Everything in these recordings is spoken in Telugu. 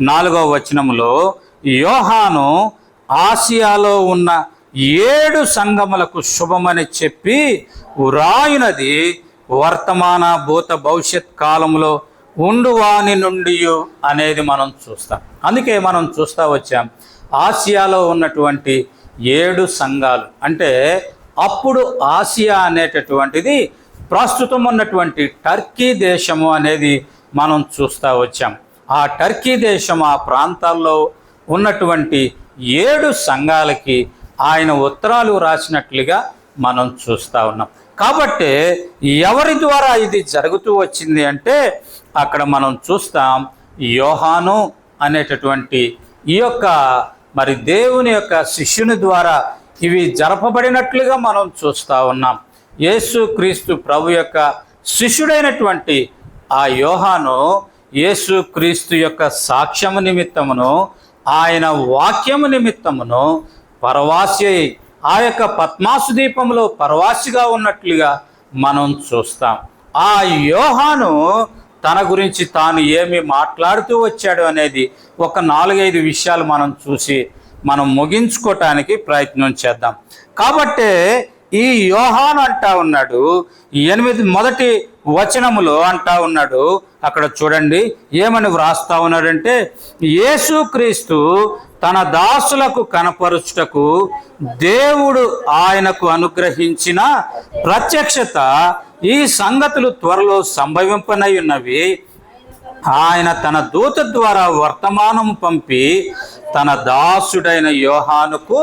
నాలుగవ వచనములో యోహాను ఆసియాలో ఉన్న ఏడు సంఘములకు శుభమని చెప్పి ఉరాయినది వర్తమాన భూత భవిష్యత్ కాలంలో ఉండువాని నుండి అనేది మనం చూస్తాం. అందుకే మనం చూస్తా వచ్చాం. ఆసియాలో ఉన్నటువంటి ఏడు సంఘాలు అంటే అప్పుడు ఆసియా అనేటటువంటిది ప్రస్తుతం ఉన్నటువంటి టర్కీ దేశము అనేది మనం చూస్తూ వచ్చాం. ఆ టర్కీ దేశం ఆ ప్రాంతాల్లో ఉన్నటువంటి ఏడు సంఘాలకి ఆయన ఉత్తరాలు రాసినట్లుగా మనం చూస్తూ ఉన్నాం. కాబట్టి ఎవరి ద్వారా ఇది జరుగుతూ వచ్చింది అంటే అక్కడ మనం చూస్తాం యోహాను అనేటటువంటి ఈ యొక్క మరి దేవుని యొక్క శిష్యుని ద్వారా ఇవి జరపబడినట్లుగా మనం చూస్తూ ఉన్నాం. యేసు క్రీస్తు ప్రభు యొక్క శిష్యుడైనటువంటి ఆ యోహాను యేసు క్రీస్తు యొక్క సాక్ష్యము నిమిత్తమును ఆయన వాక్యము నిమిత్తమును పరవాసి అయి ఆ యొక్క పద్మాసు దీపంలో పరవాసిగా ఉన్నట్లుగా మనం చూస్తాం. ఆ యోహాను తన గురించి తాను ఏమి మాట్లాడుతూ వచ్చాడు అనేది ఒక నాలుగైదు విషయాలు మనం చూసి మనం ముగించుకోవటానికి ప్రయత్నం చేద్దాం. కాబట్టి ఈ యోహాను అంటా ఉన్నాడు ఎనిమిది మొదటి వచనములో అంటా ఉన్నాడు అక్కడ చూడండి ఏమని వ్రాస్తా ఉన్నాడంటే యేసుక్రీస్తు తన దాసులకు కనపరుచుటకు దేవుడు ఆయనకు అనుగ్రహించిన ప్రత్యక్షత ఈ సంగతులు త్వరలో సంభవింపనై ఉన్నవి. ఆయన తన దూత ద్వారా వర్తమానం పంపి తన దాసుడైన యోహానుకు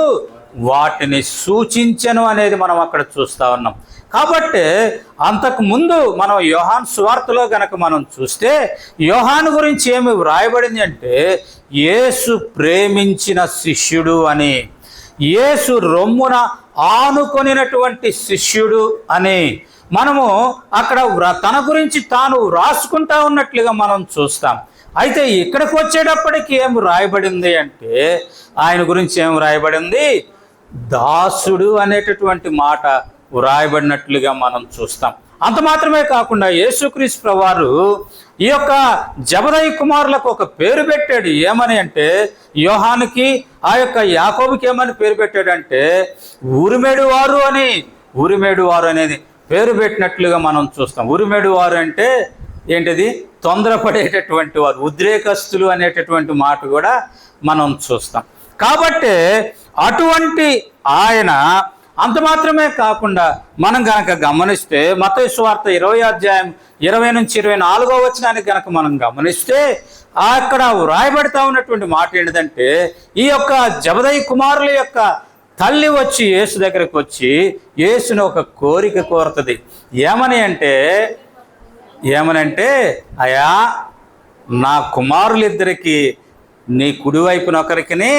వాటిని సూచించను అనేది మనం అక్కడ చూస్తా ఉన్నాం. కాబట్టి అంతకుముందు మనం యోహాన్ స్వార్థలో గనక మనం చూస్తే యోహాన్ గురించి ఏమి వ్రాయబడింది అంటే యేసు ప్రేమించిన శిష్యుడు అని యేసు రొమ్మున ఆనుకొనినటువంటి శిష్యుడు అని మనము అక్కడ తన గురించి తాను రాసుకుంటా ఉన్నట్లుగా మనం చూస్తాం. అయితే ఇక్కడికి వచ్చేటప్పటికి ఏం రాయబడింది అంటే ఆయన గురించి ఏం రాయబడింది దాసుడు అనేటటువంటి మాట వ్రాయబడినట్లుగా మనం చూస్తాం. అంత మాత్రమే కాకుండా యేసుక్రీస్తు వారు ఈ యొక్క జబదయ్య కుమారులకు ఒక పేరు పెట్టాడు. ఏమని అంటే యోహానికి ఆ యొక్క యాకోబుకి ఏమని పేరు పెట్టాడంటే ఊరిమేడు వారు అని ఊరిమేడు వారు అనేది పేరు పెట్టినట్లుగా మనం చూస్తాం. ఊరిమేడు వారు అంటే ఏంటిది? తొందరపడేటటువంటి వారు ఉద్రేకస్తులు అనేటటువంటి మాట కూడా మనం చూస్తాం. కాబట్టి అటువంటి ఆయన అంత మాత్రమే కాకుండా మనం గనక గమనిస్తే మత స్వార్థ ఇరవై అధ్యాయం ఇరవై నుంచి ఇరవై నాలుగో వచనానికి గనక మనం గమనిస్తే అక్కడ వ్రాయబడతా ఉన్నటువంటి మాట ఏంటిదంటే ఈ యొక్క జబదయ్య కుమారుల యొక్క తల్లి వచ్చి యేసు దగ్గరకు వచ్చి యేసుని ఒక కోరిక కోరుతుంది. ఏమని అంటే ఏమనంటే అయా నా కుమారులిద్దరికి నీ కుడివైపున ఒకరికిని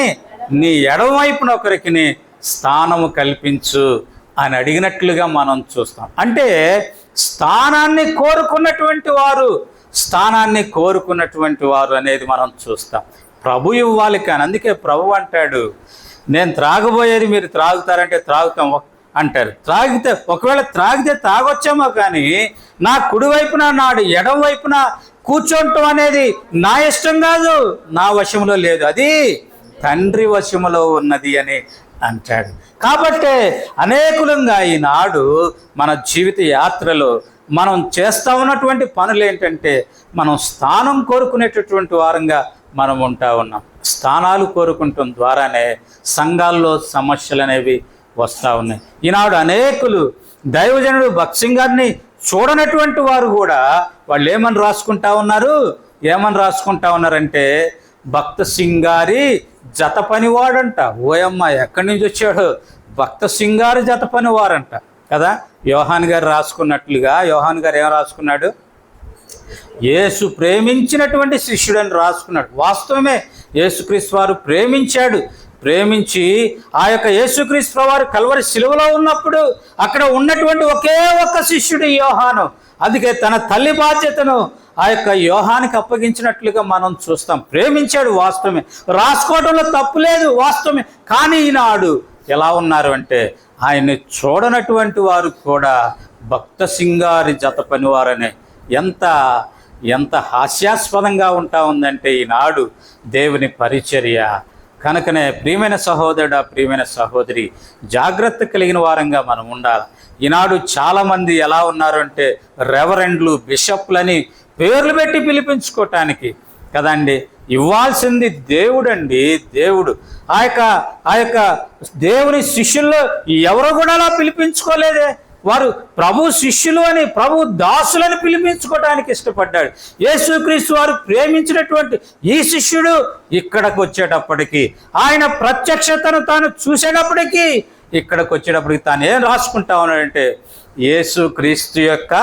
నీ ఎడమవైపున ఒకరికిని స్థానము కల్పించు అని అడిగినట్లుగా మనం చూస్తాం. అంటే స్థానాన్ని కోరుకున్నటువంటి వారు స్థానాన్ని కోరుకున్నటువంటి వారు అనేది మనం చూస్తాం. ప్రభు ఇవ్వాలి కానీ అందుకే ప్రభు అంటాడు నేను త్రాగబోయేది మీరు త్రాగుతారంటే త్రాగుతాం అంటారు. త్రాగితే ఒకవేళ త్రాగితే తాగొచ్చామో కానీ నా కుడివైపున నాడు ఎడం వైపున కూర్చోవటం అనేది నా ఇష్టం కాదు నా వశంలో లేదు. అది తండ్రి వశములో ఉన్నది అని అంటాడు. కాబట్టి అనేకులంగా ఈనాడు మన జీవిత యాత్రలో మనం చేస్తా ఉన్నటువంటి పనులు ఏంటంటే మనం స్థానం కోరుకునేటటువంటి వారంగా మనం ఉంటా ఉన్నాం. స్థానాలు కోరుకుంటాం ద్వారానే సంఘాల్లో సమస్యలు అనేవి వస్తూ ఉన్నాయి. ఈనాడు అనేకులు దైవజనుడు భక్సింగ్ గారిని చూడనటువంటి వారు కూడా వాళ్ళు ఏమని రాసుకుంటా ఉన్నారు? ఏమని రాసుకుంటా ఉన్నారంటే భక్త సింగారి జత పనివాడంట ఓయమ్మ ఎక్కడి నుంచి వచ్చాడు? భక్త సింగారు జత పనివారంట కదా? యోహాన్ గారు రాసుకున్నట్లుగా యోహాన్ గారు ఏం రాసుకున్నాడు? యేసు ప్రేమించినటువంటి శిష్యుడని రాసుకున్నాడు. వాస్తవమే యేసుక్రీస్తు వారు ప్రేమించాడు. ప్రేమించి ఆ యొక్క యేసుక్రీస్తు వారు కల్వరి శిలువలో ఉన్నప్పుడు అక్కడ ఉన్నటువంటి ఒకే ఒక్క శిష్యుడు యోహాను. అందుకే తన తల్లి బాధ్యతను ఆ యొక్క యోహానికి అప్పగించినట్లుగా మనం చూస్తాం. ప్రేమించాడు వాస్తవమే. రాసుకోవడంలో తప్పు లేదు వాస్తవమే. కానీ ఈనాడు ఎలా ఉన్నారు అంటే ఆయన్ని చూడనటువంటి వారు కూడా భక్త సింగారి జత పనివారనే. ఎంత ఎంత హాస్యాస్పదంగా ఉంటా ఉందంటే ఈనాడు దేవుని పరిచర్య కనుకనే ప్రియమైన సహోదరుడు ప్రియమైన సహోదరి జాగ్రత్త కలిగిన వారంగా మనం ఉండాలి. ఈనాడు చాలామంది ఎలా ఉన్నారు అంటే రెవరెండ్లు బిషప్లని పేర్లు పెట్టి పిలిపించుకోవటానికి కదండి? ఇవ్వాల్సింది దేవుడండి దేవుడు. ఆ యొక్క ఆ యొక్క దేవుని శిష్యుల్లో ఎవరు కూడా అలా పిలిపించుకోలేదే? వారు ప్రభు శిష్యులు అని ప్రభు దాసులను పిలిపించుకోవడానికి ఇష్టపడ్డాడు. యేసుక్రీస్తు వారు ప్రేమించినటువంటి ఈ శిష్యుడు ఇక్కడికి వచ్చేటప్పటికి ఆయన ప్రత్యక్షతను తాను చూసేటప్పటికీ ఇక్కడికి వచ్చేటప్పటికి తాను ఏం రాసుకుంటా ఉన్నాడంటే యేసుక్రీస్తు యొక్క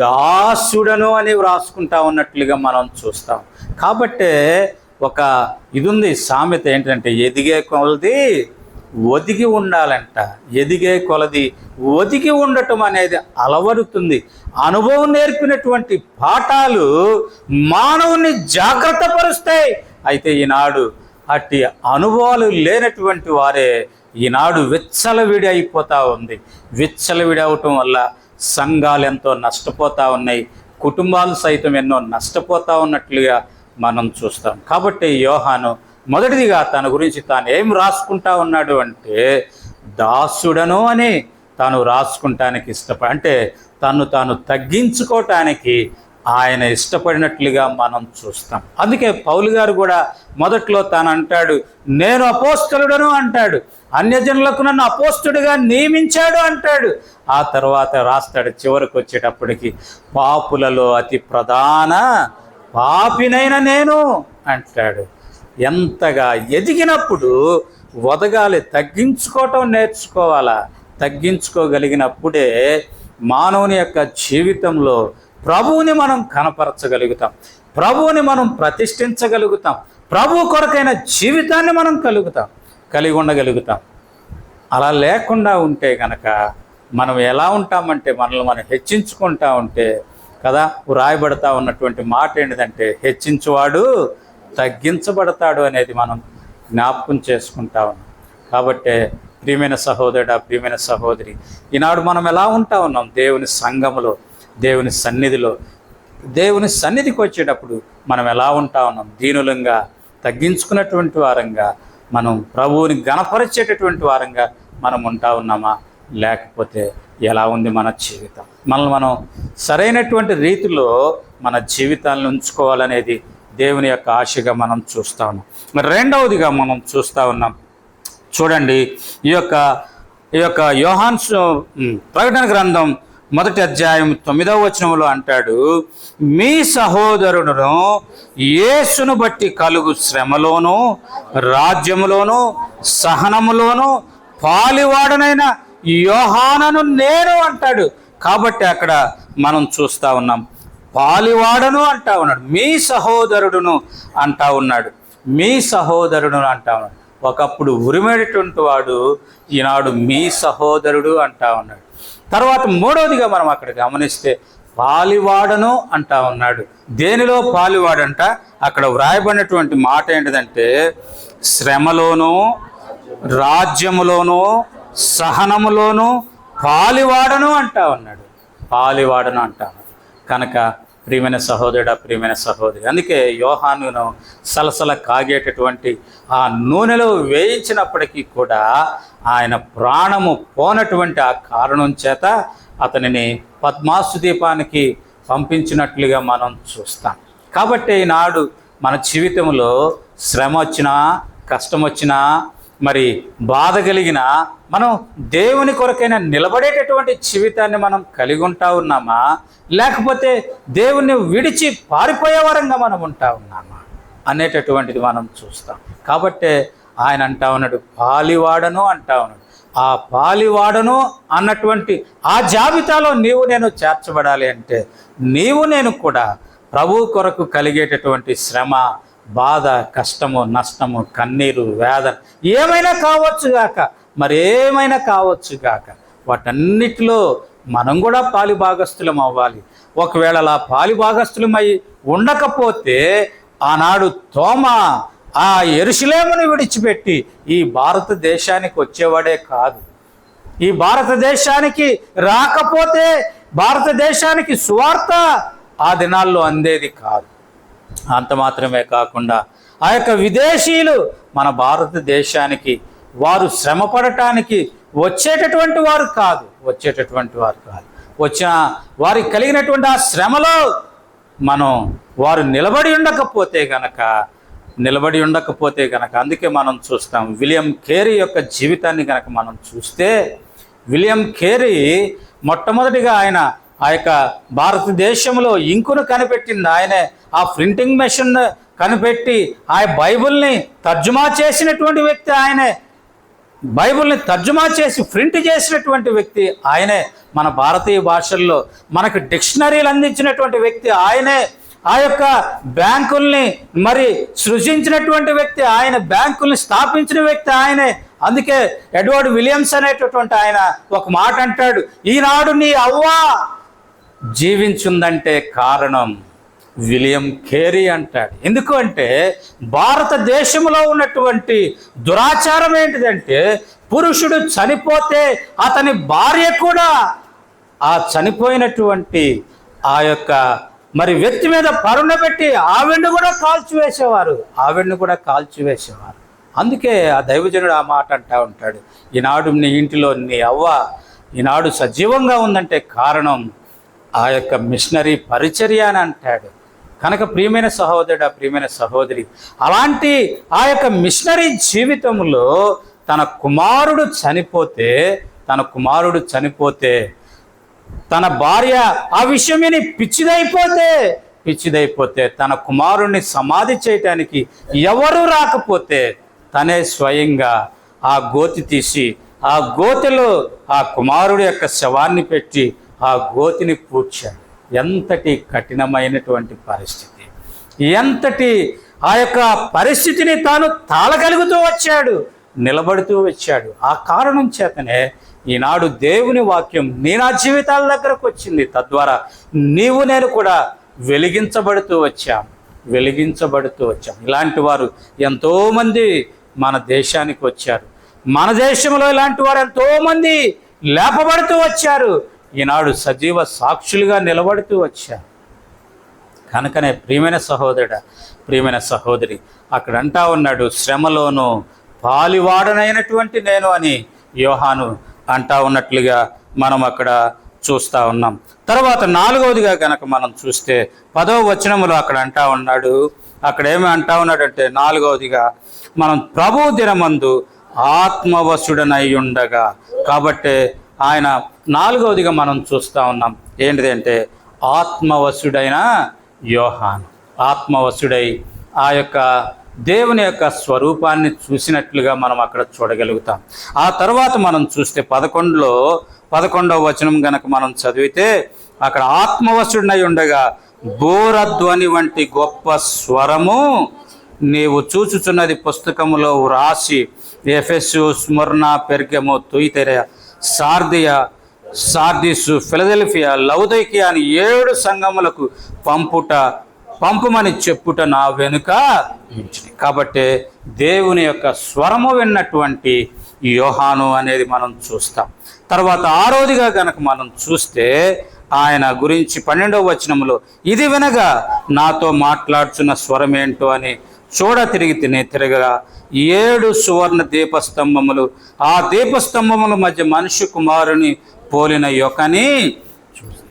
దాసుడను అని వ్రాసుకుంటా ఉన్నట్లుగా మనం చూస్తాం. కాబట్టే ఒక ఇది ఉంది సామెత ఏంటంటే ఎదిగే కొలది ఒదిగి ఉండాలంట. ఎదిగే కొలది ఒదిగి ఉండటం అనేది అలవరుతుంది. అనుభవం నేర్పినటువంటి పాఠాలు మానవుని జాగ్రత్త పరుస్తాయి. అయితే ఈనాడు అట్టి అనుభవాలు లేనటువంటి వారే ఈనాడు విచ్చలవిడి అయిపోతూ ఉంది. విచ్చలవిడి అవటం వల్ల సంఘాలు ఎంతో నష్టపోతూ ఉన్నాయి. కుటుంబాలు సైతం ఎన్నో నష్టపోతూ ఉన్నట్లుగా మనం చూస్తాం. కాబట్టి యోహాను మొదటిదిగా తన గురించి తాను ఏం రాసుకుంటా ఉన్నాడు అంటే దాసుడను అని తాను రాసుకుంటానికి ఇష్టప అంటే తను తాను తగ్గించుకోవటానికి ఆయన ఇష్టపడినట్లుగా మనం చూస్తాం. అందుకే పౌలు గారు కూడా మొదట్లో తాను అంటాడు నేను అపోస్తలుడను అంటాడు. అన్యజనులకు నన్ను అపోస్తుడిగా నియమించాడు అంటాడు. ఆ తర్వాత రాస్తాడు చివరికి వచ్చేటప్పటికి పాపులలో అతి ప్రధాన పాపినైన నేను అంటాడు. ఎంతగా ఎదిగినప్పుడు వదగాలి తగ్గించుకోవటం నేర్చుకోవాలా? తగ్గించుకోగలిగినప్పుడే మానవుని యొక్క జీవితంలో ప్రభువుని మనం కనపరచగలుగుతాం. ప్రభువుని మనం ప్రతిష్ఠించగలుగుతాం. ప్రభు కొరకైన జీవితాన్ని మనం కలుగుతాం కలిగి ఉండగలుగుతాం. అలా లేకుండా ఉంటే కనుక మనం ఎలా ఉంటామంటే మనల్ని మనం హెచ్చించుకుంటా ఉంటే కదా రాయబడతా ఉన్నటువంటి మాట ఏంటిదంటే హెచ్చించువాడు తగ్గించబడతాడు అనేది మనం జ్ఞాపకం చేసుకుంటా ఉన్నాం. కాబట్టి ప్రియమైన సహోదరుడు ప్రియమైన సహోదరి ఈనాడు మనం ఎలా ఉంటా ఉన్నాం? దేవుని సంఘములో దేవుని సన్నిధిలో. దేవుని సన్నిధికి వచ్చేటప్పుడు మనం ఎలా ఉంటా ఉన్నాం? దీనులంగా తగ్గించుకున్నటువంటి వారంగా మనం ప్రభువుని గణపరిచేటటువంటి వారంగా మనం ఉంటా ఉన్నామా? లేకపోతే ఎలా ఉంది మన జీవితం? మనల్ని మనం సరైనటువంటి రీతిలో మన జీవితాలను ఉంచుకోవాలనేది దేవుని యొక్క ఆశగా మనం చూస్తా ఉన్నాం మరి రెండవదిగా మనం చూస్తూ ఉన్నాం. చూడండి ఈ యొక్క ఈ యొక్క యోహాన్స్ ప్రకటన గ్రంథం మొదటి అధ్యాయం తొమ్మిదవ వచనంలో అంటాడు మీ సహోదరుడును యేసును బట్టి కలుగు శ్రమలోను రాజ్యములోను సహనములోను పాలివాడనైన యోహానను నేను అంటాడు. కాబట్టి అక్కడ మనం చూస్తా ఉన్నాం. పాలివాడను అంటా ఉన్నాడు మీ సహోదరుడును అంటా ఉన్నాడు మీ సహోదరుడు అంటా ఉన్నాడు. ఒకప్పుడు ఉరిమేటటువంటి వాడు ఈనాడు మీ సహోదరుడు అంటా ఉన్నాడు. తర్వాత మూడవదిగా మనం అక్కడ గమనిస్తే పాలివాడను అంటా ఉన్నాడు. దేనిలో పాలివాడంట? అక్కడ వ్రాయబడినటువంటి మాట ఏంటిదంటే శ్రమలోనూ రాజ్యములోనూ సహనములోనూ పాలివాడను అంటా ఉన్నాడు. పాలివాడను అంటా కనుక ప్రియమైన సహోదరుడు ప్రియమైన సహోదరి అందుకే యోహానును సలసల కాగేటటువంటి ఆ నూనెలో వేయించినప్పటికీ కూడా ఆయన ప్రాణము పోనటువంటి ఆ కారణం చేత అతనిని పద్మాసు దీపానికి పంపించినట్లుగా మనం చూస్తాం. కాబట్టి ఈనాడు మన జీవితంలో శ్రమ వచ్చినా కష్టం వచ్చినా మరి బాధ కలిగిన మనం దేవుని కొరకైనా నిలబడేటటువంటి జీవితాన్ని మనం కలిగి ఉంటా ఉన్నామా? లేకపోతే దేవుణ్ణి విడిచి పారిపోయే వరంగా మనం ఉంటా ఉన్నామా? అనేటటువంటిది మనం చూస్తాం. కాబట్టే ఆయన అంటా ఉన్నాడు పాలివాడను అంటా ఉన్నాడు. ఆ పాలివాడను అన్నటువంటి ఆ జాబితాలో నీవు నేను చేర్చబడాలి అంటే నీవు నేను కూడా ప్రభు కొరకు కలిగేటటువంటి శ్రమ బాధ కష్టము నష్టము కన్నీరు వేదన ఏమైనా కావచ్చు గాక. మరేమైనా కావచ్చు గాక. వాటన్నిటిలో మనం కూడా పాలి భాగస్థులం అవ్వాలి. ఒకవేళ అలా పాలి భాగస్థులమై ఉండకపోతే ఆనాడు తోమ ఆ ఎరుషులేమును విడిచిపెట్టి ఈ భారతదేశానికి వచ్చేవాడే కాదు. ఈ భారతదేశానికి రాకపోతే భారతదేశానికి సువార్త ఆ దినాల్లో అందేది కాదు. అంత మాత్రమే కాకుండా ఆ యొక్క విదేశీయులు మన భారతదేశానికి వారు శ్రమ పడటానికి వచ్చేటటువంటి వారు కాదు వచ్చేటటువంటి వారు కాదు. వచ్చిన వారికి కలిగినటువంటి ఆ శ్రమలో మనం వారు నిలబడి ఉండకపోతే గనక నిలబడి ఉండకపోతే గనక అందుకే మనం చూస్తాం విలియం కేరీ యొక్క జీవితాన్ని గనక మనం చూస్తే విలియం కేరీ మొట్టమొదటిగా ఆయన ఆ యొక్క భారతదేశంలో ఇంకును కనిపెట్టింది. ఆయనే ఆ ప్రింటింగ్ మెషిన్ కనిపెట్టి ఆ బైబిల్ని తర్జుమా చేసినటువంటి వ్యక్తి ఆయనే. బైబిల్ని తర్జుమా చేసి ప్రింట్ చేసినటువంటి వ్యక్తి ఆయనే. మన భారతీయ భాషల్లో మనకు డిక్షనరీలు అందించినటువంటి వ్యక్తి ఆయనే. ఆ యొక్క బ్యాంకుల్ని మరి సృజించినటువంటి వ్యక్తి ఆయన బ్యాంకుల్ని స్థాపించిన వ్యక్తి ఆయనే. అందుకే ఎడ్వర్డ్ విలియమ్స్ అనేటటువంటి ఆయన ఒక మాట అంటాడు ఈనాడు నీ అవ్వా జీవించుందంటే కారణం విలియం కేరీ అంటాడు. ఎందుకు అంటే భారతదేశంలో ఉన్నటువంటి దురాచారం ఏంటిదంటే పురుషుడు చనిపోతే అతని భార్య కూడా ఆ చనిపోయినటువంటి ఆ యొక్క మరి వ్యక్తి మీద పరుండబెట్టి ఆవిడ్ని కూడా కాల్చివేసేవారు. ఆవిడ్ని కూడా కాల్చివేసేవారు. అందుకే ఆ దైవజనుడు ఆ మాట అంటా ఉంటాడు. ఈనాడు నీ ఇంటిలో నీ అవ్వ ఈనాడు సజీవంగా ఉందంటే కారణం ఆ యొక్క మిషనరీ పరిచర్య అని అంటాడు. కనుక ప్రియమైన సహోదరుడు ఆ ప్రియమైన సహోదరి అలాంటి ఆ యొక్క మిషనరీ జీవితంలో తన కుమారుడు చనిపోతే తన కుమారుడు చనిపోతే తన భార్య ఆ విషయం విని పిచ్చిదైపోతే పిచ్చిదైపోతే తన కుమారుణ్ణి సమాధి చేయటానికి ఎవరు రాకపోతే తనే స్వయంగా ఆ గోతి తీసి ఆ గోతిలో ఆ కుమారుడి యొక్క శవాన్ని పెట్టి ఆ గోతిని పూడ్చాడు. ఎంతటి కఠినమైనటువంటి పరిస్థితి. ఎంతటి ఆ యొక్క పరిస్థితిని తాను తాళగలుగుతూ వచ్చాడు నిలబడుతూ వచ్చాడు. ఆ కారణం చేతనే ఈనాడు దేవుని వాక్యం నీ నా జీవితాల దగ్గరకు వచ్చింది. తద్వారా నీవు నేను కూడా వెలిగించబడుతూ వచ్చాం. వెలిగించబడుతూ వచ్చాం. ఇలాంటి వారు ఎంతోమంది మన దేశానికి వచ్చారు. మన దేశంలో ఇలాంటి వారు ఎంతోమంది లేపబడుతూ వచ్చారు. ఈనాడు సజీవ సాక్షులుగా నిలబడుతూ వచ్చారు కనుకనే ప్రియమైన సహోదరుడ ప్రియమైన సహోదరి అక్కడ అంటా ఉన్నాడు శ్రమలోను పాలివాడనైనటువంటి నేను అని యోహాను అంటా ఉన్నట్లుగా మనం అక్కడ చూస్తూ ఉన్నాం. తర్వాత నాలుగవదిగా కనుక మనం చూస్తే పదవ వచనములో అక్కడ అంటా ఉన్నాడు. అక్కడ ఏమి అంటా ఉన్నాడంటే నాలుగవదిగా మనం ప్రభు దినమందు ఆత్మవశుడనై ఉండగా. కాబట్టి ఆయన నాలుగవదిగా మనం చూస్తా ఉన్నాం. ఏంటిదంటే ఆత్మవశుడైన యోహాన్. ఆత్మవశుడై ఆ యొక్క దేవుని యొక్క స్వరూపాన్ని చూసినట్లుగా మనం అక్కడ చూడగలుగుతాం. ఆ తర్వాత మనం చూస్తే పదకొండులో పదకొండవ వచనం గనక మనం చదివితే అక్కడ ఆత్మవశుడినై ఉండగా బోరధ్వని వంటి గొప్ప స్వరము నీవు చూచుచున్నది పుస్తకములో వ్రాసి ఎఫెస్సు స్మరణ పెర్గము తుయితెర సార్దియ సార్దిసు ఫిలదెల్ఫియా లౌదైకియా అని ఏడు సంఘములకు పంపుట పంపుమని చెప్పుట నా వెనుక కాబట్టి దేవుని యొక్క స్వరము విన్నటువంటి యోహాను అనేది మనం చూస్తాం. తర్వాత ఆరోదిగా గనక మనం చూస్తే ఆయన గురించి పన్నెండవ వచనంలో ఇది వినగా నాతో మాట్లాడుచున్న స్వరం ఏంటో అని చూడ తిరిగి తినే తిరగగా ఏడు సువర్ణ దీపస్తంభములు ఆ దీపస్తంభముల మధ్య మనిషి కుమారుని పోలిన యొకని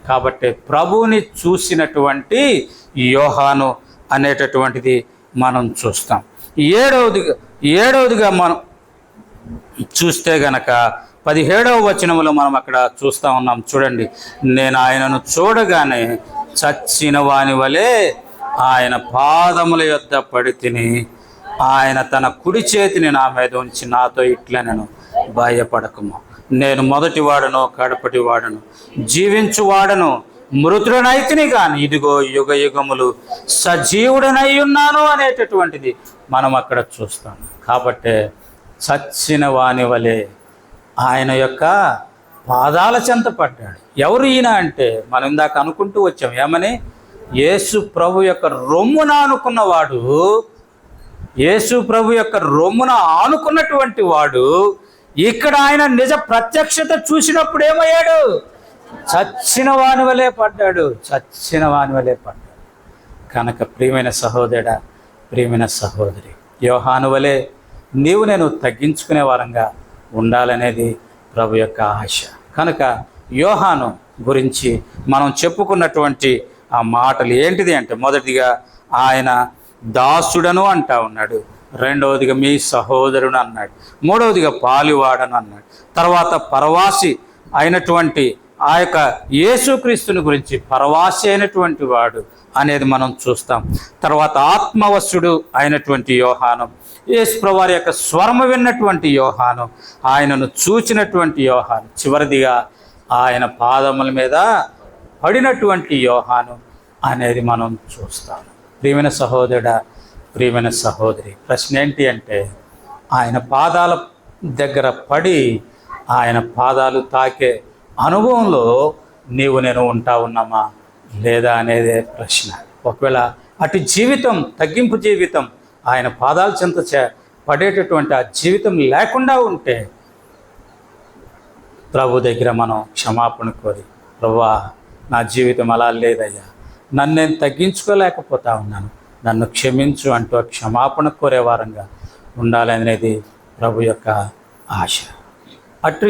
కాబట్టి ప్రభువుని చూసినటువంటి యోహాను అనేటటువంటిది మనం చూస్తాం. ఏడవదిగా ఏడవదిగా మనం చూస్తే గనక పదిహేడవ వచనంలో మనం అక్కడ చూస్తా ఉన్నాం. చూడండి నేను ఆయనను చూడగానే చచ్చిన వాని వలె ఆయన పాదముల యొద్ద పడి తిని ఆయన తన కుడి చేతిని నా మీద ఉంచి నాతో ఇట్లా నేను భయపడకము. నేను మొదటి వాడను కడపటి వాడను. జీవించువాడను మృతుడనైతిని కానీ ఇదిగో యుగ యుగములు సజీవుడనై ఉన్నాను అనేటటువంటిది మనం అక్కడ చూస్తాం. కాబట్టి చచ్చిన వాని వలె ఆయన యొక్క పాదాల చెంత పడ్డాడు. ఎవరు ఈయన అంటే మనం ఇందాక అనుకుంటూ వచ్చాం. ఏమని? యేసు ప్రభు యొక్క రొమ్మున అనుకున్నవాడు యేసు ప్రభు యొక్క రొమ్మున ఆనుకున్నటువంటి వాడు ఇక్కడ ఆయన నిజ ప్రత్యక్షత చూసినప్పుడు ఏమయ్యాడు? చచ్చిన వాని వలే పడ్డాడు. చచ్చిన వాని వలే పడ్డాడు. కనుక ప్రియమైన సహోదరుడ ప్రియమైన సహోదరి యోహాను వలె నీవు నేను తగ్గించుకునే వారంగా ఉండాలనేది ప్రభు యొక్క ఆశ. కనుక యోహాను గురించి మనం చెప్పుకున్నటువంటి ఆ మాటలు ఏంటిది అంటే మొదటిగా ఆయన దాసుడను అంటా ఉన్నాడు. రెండవదిగా మీ సహోదరుడు అన్నాడు. మూడవదిగా పాలివాడను అన్నాడు. తర్వాత పరవాసి అయినటువంటి ఆ యొక్క యేసుక్రీస్తుని గురించి పరవాసి అయినటువంటి వాడు అనేది మనం చూస్తాం. తర్వాత ఆత్మవశుడు అయినటువంటి యోహానం యేసుప్రవారి యొక్క స్వరము విన్నటువంటి యోహానం ఆయనను చూచినటువంటి యోహానం చివరిదిగా ఆయన పాదముల మీద పడినటువంటి యోహాను అనేది మనం చూస్తాం. ప్రియమైన సహోదరుడా ప్రియమైన సహోదరి ప్రశ్న ఏంటి అంటే ఆయన పాదాల దగ్గర పడి ఆయన పాదాలు తాకే అనుభవంలో నీవు నేను ఉంటా ఉన్నామా లేదా అనేదే ప్రశ్న. ఒకవేళ అటు జీవితం తగ్గింపు జీవితం ఆయన పాదాల చింత చే పడేటటువంటి ఆ జీవితం లేకుండా ఉంటే ప్రభు దగ్గర మనం క్షమాపణ కోరి ప్రభా నా జీవితం అలా లేదయ్యా. నన్ను నేను తగ్గించుకోలేకపోతా ఉన్నాను. నన్ను క్షమించు అంటూ క్షమాపణ కోరే వారంగా ఉండాలనేది ప్రభు యొక్క ఆశ. అటు